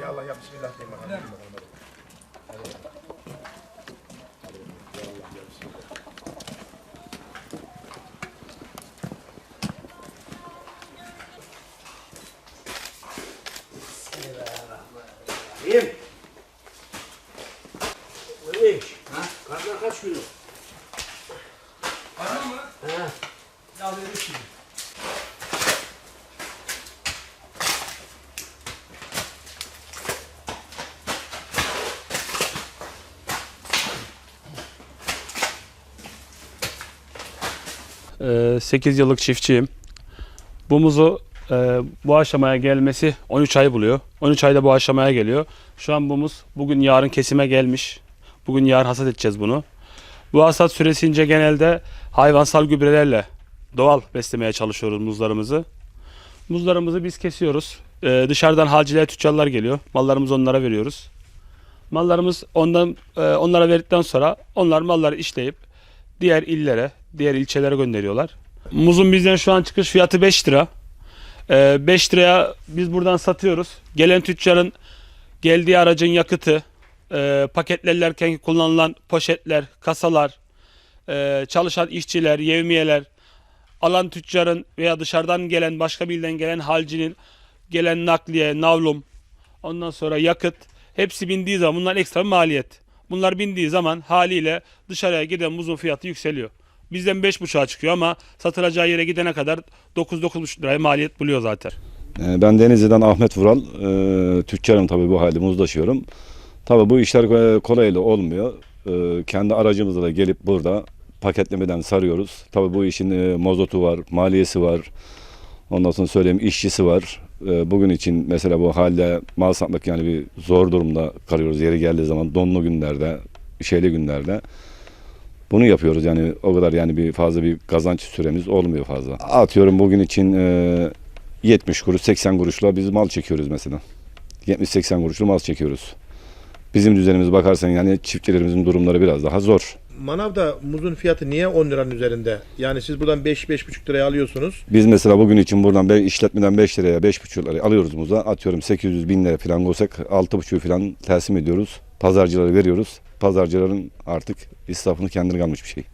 Ya Allah ya Bismillah diyeyim bakalım. İyiyim. İş? Ha? Karnına kaç kilo? Anladın mı? Ya dedi şimdi. Ee, 8 yıllık çiftçiyim. Bu muzu e, bu aşamaya gelmesi 13 ay buluyor. 13 ayda bu aşamaya geliyor. Şu an bu muz bugün yarın kesime gelmiş. Bugün yarın hasat edeceğiz bunu. Bu hasat süresince genelde hayvansal gübrelerle doğal beslemeye çalışıyoruz muzlarımızı. Muzlarımızı biz kesiyoruz. Ee, dışarıdan halciler, tüccarlar geliyor. Mallarımızı onlara veriyoruz. Mallarımız ondan e, onlara verdikten sonra onlar malları işleyip diğer illere, diğer ilçelere gönderiyorlar. Muzun bizden şu an çıkış fiyatı 5 lira. Ee, 5 liraya biz buradan satıyoruz. Gelen tüccarın geldiği aracın yakıtı, e, paketlerlerken kullanılan poşetler, kasalar, e, çalışan işçiler, yevmiyeler, alan tüccarın veya dışarıdan gelen, başka bir ilden gelen halcinin gelen nakliye, navlum, ondan sonra yakıt hepsi bindiği zaman bunlar ekstra maliyet. Bunlar bindiği zaman haliyle dışarıya giden muzun fiyatı yükseliyor. Bizden 5,5'a çıkıyor ama satılacağı yere gidene kadar 9-9,5 liraya maliyet buluyor zaten. Ee, Ben Denizli'den Ahmet Vural. Ee, Tüccarım tabii bu halde muzdaşıyorum. Tabii bu işler kolaylı olmuyor. Ee, Kendi aracımızla da gelip burada paketlemeden sarıyoruz. Tabii bu işin e, mozotu var, maliyesi var. Ondan sonra söyleyeyim işçisi var. Ee, Bugün için mesela bu halde mal satmak yani bir zor durumda kalıyoruz. Yeri geldiği zaman donlu günlerde, şeyli günlerde. Bunu yapıyoruz yani o kadar yani bir fazla bir kazanç süremiz olmuyor fazla. Atıyorum bugün için e, 70 kuruş 80 kuruşla biz mal çekiyoruz mesela. 70-80 kuruşlu mal çekiyoruz. Bizim düzenimiz bakarsan yani çiftçilerimizin durumları biraz daha zor. Manavda muzun fiyatı niye 10 liranın üzerinde? Yani siz buradan 5-5,5 liraya alıyorsunuz. Biz mesela bugün için buradan be, işletmeden 5 liraya 5,5 liraya alıyoruz muza. Atıyorum 800 bin lira falan olsak 6,5 falan teslim ediyoruz. Pazarcılara veriyoruz. Pazarcıların artık israfını kendine kalmış bir şey.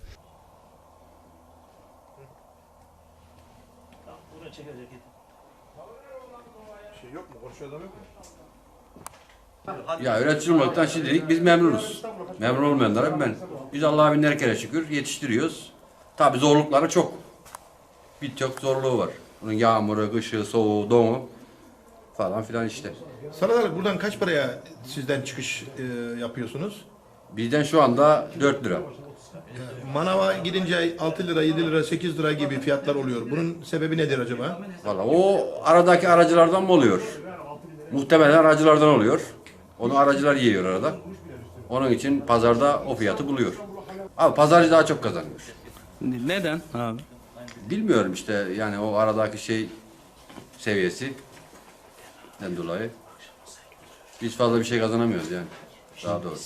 Şey yok mu? Konuşuyor adam yok mu? Ya üretici olmaktan şimdilik biz memnunuz. Memnun olmayanlara ben. Biz Allah'a binler kere şükür yetiştiriyoruz. Tabi zorlukları çok. Birçok zorluğu var. Bunun yağmuru, kışı, soğuğu, donu falan filan işte. Salatalık buradan kaç paraya sizden çıkış e, yapıyorsunuz? Bizden şu anda 4 lira. Manava gidince 6 lira, 7 lira, 8 lira gibi fiyatlar oluyor. Bunun sebebi nedir acaba? Valla o aradaki aracılardan mı oluyor? Muhtemelen aracılardan oluyor. Onu aracılar yiyor arada. Onun için pazarda o fiyatı buluyor. Abi pazarcı daha çok kazanıyor. Neden abi? Bilmiyorum işte yani o aradaki şey seviyesi dolayı. Biz fazla bir şey kazanamıyoruz yani. Daha doğrusu.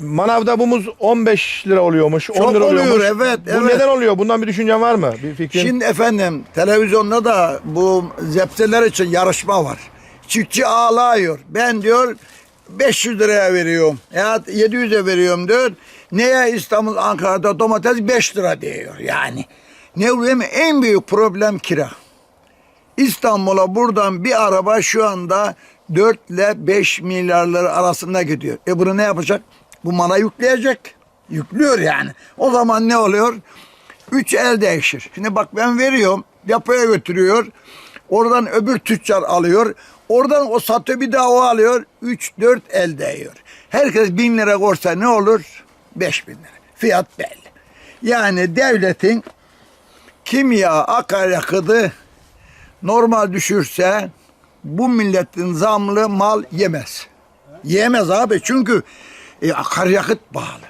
Manavda bu muz 15 lira oluyormuş, 10 Çok lira oluyor, oluyormuş. evet, Bu evet. neden oluyor? Bundan bir düşüncen var mı? Bir fikrin? Şimdi efendim televizyonda da bu zepseler için yarışma var. Çiftçi ağlıyor. Ben diyor 500 liraya veriyorum. Ya 700'e veriyorum diyor. Neye İstanbul, Ankara'da domates 5 lira diyor yani. Ne oluyor? En büyük problem kira. İstanbul'a buradan bir araba şu anda 4 ile 5 milyarlar arasında gidiyor. E bunu ne yapacak? Bu mana yükleyecek. Yüklüyor yani. O zaman ne oluyor? Üç el değişir. Şimdi bak ben veriyorum. Depoya götürüyor. Oradan öbür tüccar alıyor. Oradan o satıyor bir daha o alıyor. Üç dört el değiyor. Herkes bin lira korsa ne olur? Beş bin lira. Fiyat belli. Yani devletin kimya akaryakıtı normal düşürse bu milletin zamlı mal yemez. Yemez abi çünkü e, akaryakıt bağlı.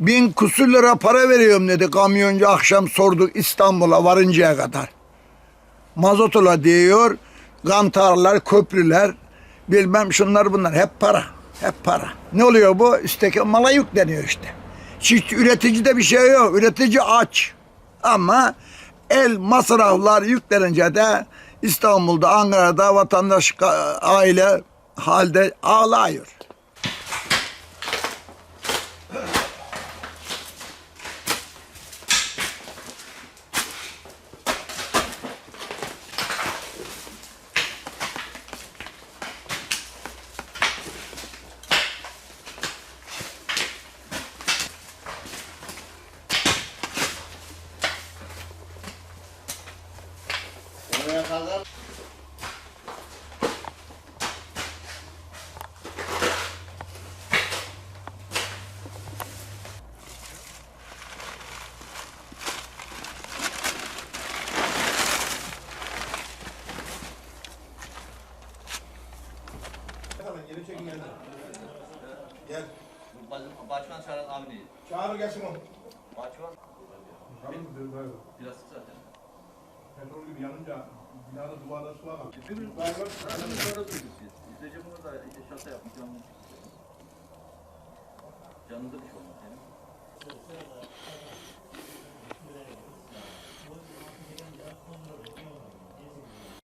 Bin kusur lira para veriyorum dedi kamyoncu akşam sorduk İstanbul'a varıncaya kadar. Mazotula diyor, kantarlar, köprüler, bilmem şunlar bunlar hep para. Hep para. Ne oluyor bu? Üstteki mala yükleniyor işte. Çift üreticide bir şey yok. Üretici aç. Ama el masraflar yüklenince de İstanbul'da, Ankara'da vatandaş aile halde ağlıyor. Gel. Başkan çağıran abi değil. Çağır gelsin o. Başkan plastik zaten. Petrol gibi yanınca binada duvarda su var. İzleyeceğim bunu da şata yapmış. Canınıza bir şey olmaz yani.